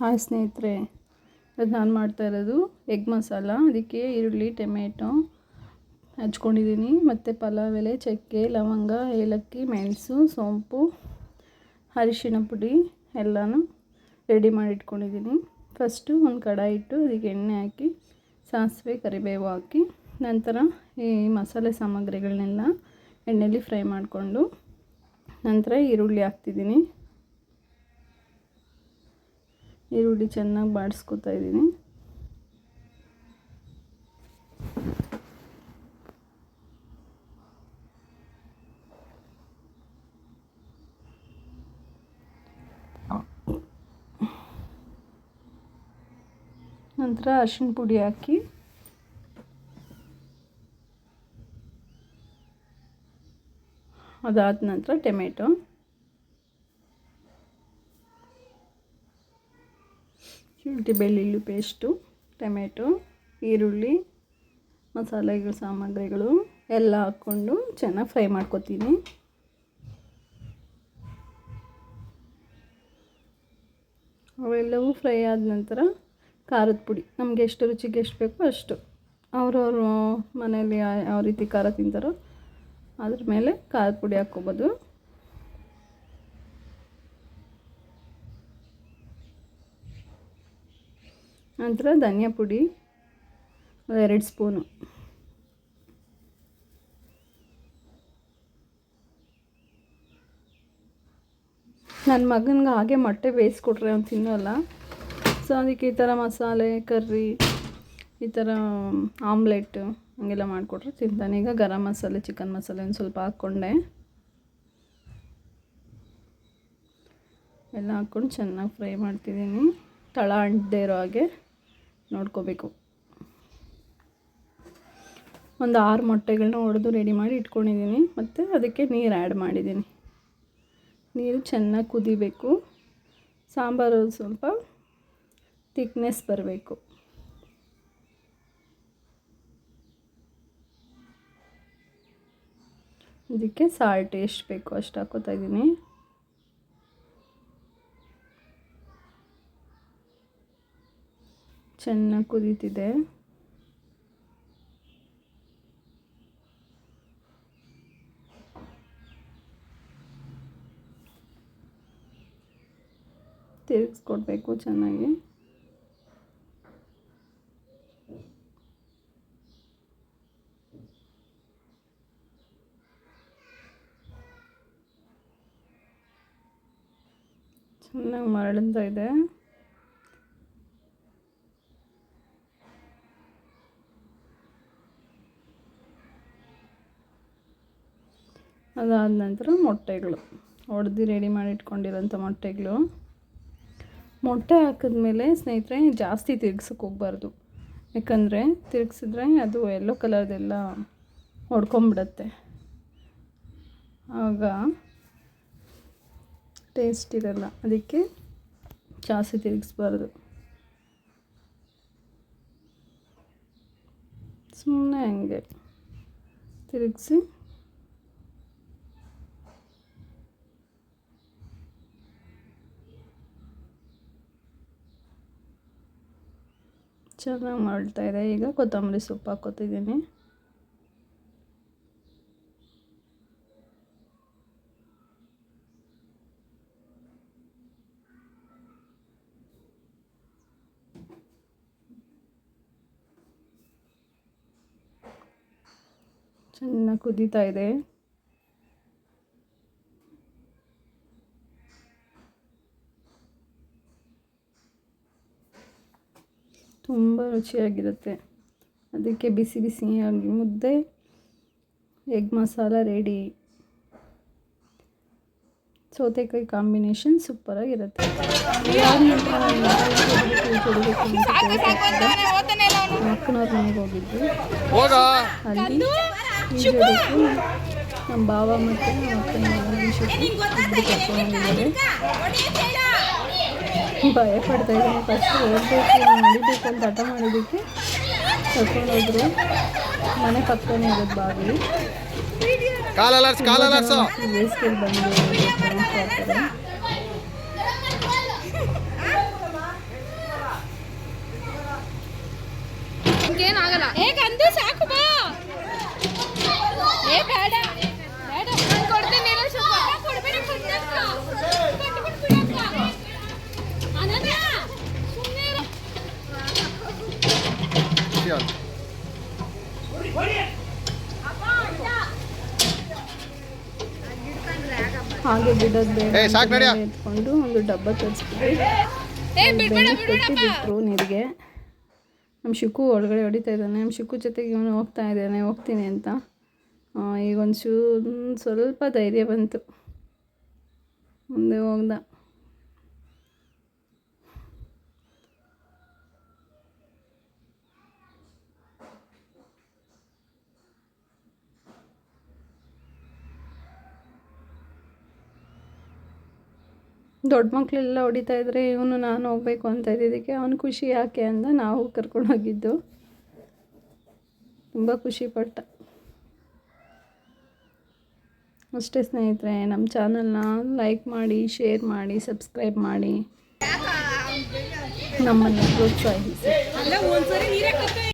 Hi ಸ್ನೇಹಿತರೆ ಅದು ನಾನು ಮಾಡ್ತಾ ಇರೋದು ಎಗ್ ಮಸಾಲ, ಅದಕ್ಕೆ ಈರುಳ್ಳಿ, ಟೊಮೆಟೊ ಹಚ್ಕೊಂಡಿದ್ದೀನಿ. ಮತ್ತು ಪಲಾವ್ ಎಲೆ, ಚಕ್ಕೆ, ಲವಂಗ, ಏಲಕ್ಕಿ, ಮೆಣಸು, ಸೋಂಪು, ಅರಿಶಿನ ಪುಡಿ ಎಲ್ಲನೂ ರೆಡಿ ಮಾಡಿ ಇಟ್ಕೊಂಡಿದ್ದೀನಿ. ಫಸ್ಟು ಒಂದು ಕಡಾಯಿ ಇಟ್ಟು ಅದಕ್ಕೆ ಎಣ್ಣೆ ಹಾಕಿ, ಸಾಸಿವೆ, ಕರಿಬೇವು ಹಾಕಿ, ನಂತರ ಈ ಮಸಾಲೆ ಸಾಮಗ್ರಿಗಳನ್ನೆಲ್ಲ ಎಣ್ಣೆಯಲ್ಲಿ ಫ್ರೈ ಮಾಡಿಕೊಂಡು ನಂತರ ಈರುಳ್ಳಿ ಹಾಕ್ತಿದ್ದೀನಿ. ಈರುಳ್ಳಿ ಚೆನ್ನಾಗಿ ಬಾಡಿಸ್ಕೊತಾ ಇದ್ದೀನಿ ನಂತರ ಅರಿಶಿಣ ಪುಡಿ ಹಾಕಿ ಅದಾದ ನಂತರ ಟೊಮೆಟೊ ಶುಂಠಿ, ಬೆಳ್ಳುಳ್ಳಿ ಪೇಸ್ಟು, ಟೊಮೆಟೊ, ಈರುಳ್ಳಿ, ಮಸಾಲೆಗಳು, ಸಾಮಗ್ರಿಗಳು ಎಲ್ಲ ಹಾಕ್ಕೊಂಡು ಚೆನ್ನಾಗಿ ಫ್ರೈ ಮಾಡ್ಕೊತೀನಿ. ಅವೆಲ್ಲವೂ ಫ್ರೈ ಆದ ನಂತರ ಖಾರದ ಪುಡಿ. ನಮಗೆ ಎಷ್ಟು ರುಚಿಗೆ ಎಷ್ಟು ಬೇಕೋ ಅಷ್ಟು. ಅವ್ರವ್ರು ಮನೆಯಲ್ಲಿ ಯಾವ ರೀತಿ ಖಾರ ತಿಂತಾರೋ ಅದ್ರ ಮೇಲೆ ಖಾರದ ಪುಡಿ ಹಾಕ್ಕೊಬೋದು. ನಂತರ ಧನಿಯಾ ಪುಡಿ, ಎರಡು ಸ್ಪೂನು. ನನ್ನ ಮಗನಿಗೆ ಹಾಗೆ ಮೊಟ್ಟೆ ಬೇಯಿಸ್ಕೊಟ್ರೆ ಅವ್ನು ತಿನ್ನೋಲ್ಲ. ಸೊ ಅದಕ್ಕೆ ಈ ಥರ ಮಸಾಲೆ, ಕರ್ರಿ, ಈ ಥರ ಆಮ್ಲೆಟ್ ಹಂಗೆಲ್ಲ ಮಾಡಿಕೊಟ್ರೆ ತಿಂತಾನೆ. ಈಗ ಗರಂ ಮಸಾಲೆ, ಚಿಕನ್ ಮಸಾಲೆ ಒಂದು ಸ್ವಲ್ಪ ಹಾಕ್ಕೊಂಡೆ. ಎಲ್ಲ ಹಾಕ್ಕೊಂಡು ಚೆನ್ನಾಗಿ ಫ್ರೈ ಮಾಡ್ತಿದ್ದೀನಿ. ತಳ ಅಂಟದೇ ಇರೋ ಹಾಗೆ. ನೋಡ್ಕೋಬೇಕು. ಒಂದು ಆರು ಮೊಟ್ಟೆಗಳನ್ನ ಒಡೆದು ರೆಡಿ ಮಾಡಿ ಇಟ್ಕೊಂಡಿದ್ದೀನಿ. ಮತ್ತು ಅದಕ್ಕೆ ನೀರು ಆ್ಯಡ್ ಮಾಡಿದ್ದೀನಿ. ನೀರು ಚೆನ್ನಾಗಿ ಕುದಿಬೇಕು. ಸಾಂಬಾರು ಸ್ವಲ್ಪ ತಿಕ್ನೆಸ್ ಬರಬೇಕು. ಇದಕ್ಕೆ ಸಾಲ್ಟ್ ಎಷ್ಟು ಬೇಕು ಅಷ್ಟು ಹಾಕೋತಾ ಇದ್ದೀನಿ. ಚೆನ್ನಾಗಿ ಕುದೀತಿದೆ. ತಿರುಗಿಸ್ಕೊಡ್ಬೇಕು ಚೆನ್ನಾಗಿ. ಚೆನ್ನಾಗಿ ಮರಳ್ತಾ ಇದೆ. ಅದಾದ ನಂತರ ಮೊಟ್ಟೆಗಳು. ಒಡೆದು ರೆಡಿ ಮಾಡಿ ಇಟ್ಕೊಂಡಿರೋಂಥ ಮೊಟ್ಟೆಗಳು. ಮೊಟ್ಟೆ ಹಾಕಿದ್ಮೇಲೆ ಸ್ನೇಹಿತರೆ, ಜಾಸ್ತಿ ತಿರ್ಗ್ಸಕ್ಕೆ ಹೋಗ್ಬಾರ್ದು. ಯಾಕಂದರೆ ತಿರುಗಿಸಿದ್ರೆ ಅದು ಎಲ್ಲೋ ಕಲರ್ದೆಲ್ಲ ಹೊಡ್ಕೊಂಬಿಡತ್ತೆ. ಆಗ ಟೇಸ್ಟ್ ಇರಲ್ಲ. ಅದಕ್ಕೆ ಜಾಸ್ತಿ ತಿರುಗಿಸ್ಬಾರ್ದು. ಸುಮ್ಮನೆ ಹಂಗೆ ತಿರುಗಿಸಿ ಚೆನ್ನಾಗಿ ಮಾಡ್ತಾ ಇದೆ. ಈಗ ಕೊತ್ತಂಬರಿ ಸೊಪ್ಪು ಹಾಕೋತಿದ್ದೀನಿ ಚೆನ್ನಾಗಿ ಕುದೀತಾ ಇದೆ. ತುಂಬ ರುಚಿಯಾಗಿರುತ್ತೆ. ಅದಕ್ಕೆ ಬಿಸಿ ಬಿಸಿಯಾಗಿ ಮುದ್ದೆ ಎಗ್ ಮಸಾಲ ರೆಡಿ ಸೌತೆಕಾಯಿ ಕಾಂಬಿನೇಷನ್ ಸೂಪರಾಗಿರುತ್ತೆ ಅಕ್ಕನವ್ರ ಮನೆಗೆ ಹೋಗಿದ್ವಿ. ಅಲ್ಲಿ ನಮ್ಮ ಭಾವ ಮತ್ತು ನಮ್ಮ ಅಕ್ಕನ ಭಯ ಪಡ್ತಾ ಇದ್ದೀನಿ. ಫಸ್ಟ್ ಹೋಗ್ಬೇಕು ನಡಿಬೇಕು ಅಂತ ಹಠ ಮಾಡಿದ್ದಕ್ಕೆ ಕರ್ಕೊಂಡೋದ್ರು ಮನೆ ಪಕ್ಕನೇ ಇರೋದು ಬಾಗಿಲು. ಬೇಸಿಗೆ ಬಂದು ಆಗಲ್ಲ. ಹೇಗೆ ಅಂದು ಸಾಕು ಬಾ. ಹಾಗೆ ಬಿಡೋದು ಬೇಡ ಏ, ಸಾಕ್ ನಡ್ಯ. ಎತ್ಕೊಂಡು ಒಂದು ಡಬ್ಬ ತರಿಸ್ಬಿಟ್ಟು ನೀರಿಗೆ. ನಮ್ಮ ಶಿಕು ಒಳಗಡೆ ಹೊಡಿತಾ ಇದ್ದಾನೆ. ನಮ್ಮ ಶಿಕು ಜೊತೆಗೆ ಇವನು ಹೋಗ್ತಾ ಇದ್ದಾನೆ. ಹೋಗ್ತೀನಿ ಅಂತ. ಆ, ಈಗ ಒಂದು ಶೂ ಸ್ವಲ್ಪ ಧೈರ್ಯ ಬಂತು. ಮುಂದೆ ಹೋಗ್ದ. ದೊಡ್ಡ ಮಕ್ಕಳೆಲ್ಲ ಹೊಡಿತಾ ಇದ್ದರೆ ಇವನು ನಾನು ಹೋಗ್ಬೇಕು ಅಂತ ಇದ್ದಿದ್ದಕ್ಕೆ ಅವನು ಖುಷಿ ಯಾಕೆ ಅಂತ ನಾವು ಕರ್ಕೊಂಡು ಹೋಗಿದ್ದು. ತುಂಬ ಖುಷಿಪಟ್ಟ ಅಷ್ಟೇ ಸ್ನೇಹಿತರೆ ನಮ್ಮ ಚಾನಲ್ನ ಲೈಕ್ ಮಾಡಿ ಶೇರ್ ಮಾಡಿ ಸಬ್ಸ್ಕ್ರೈಬ್ ಮಾಡಿ. ನಮ್ಮನ್ನು ಪ್ರೋತ್ಸಾಹಿಸಿ.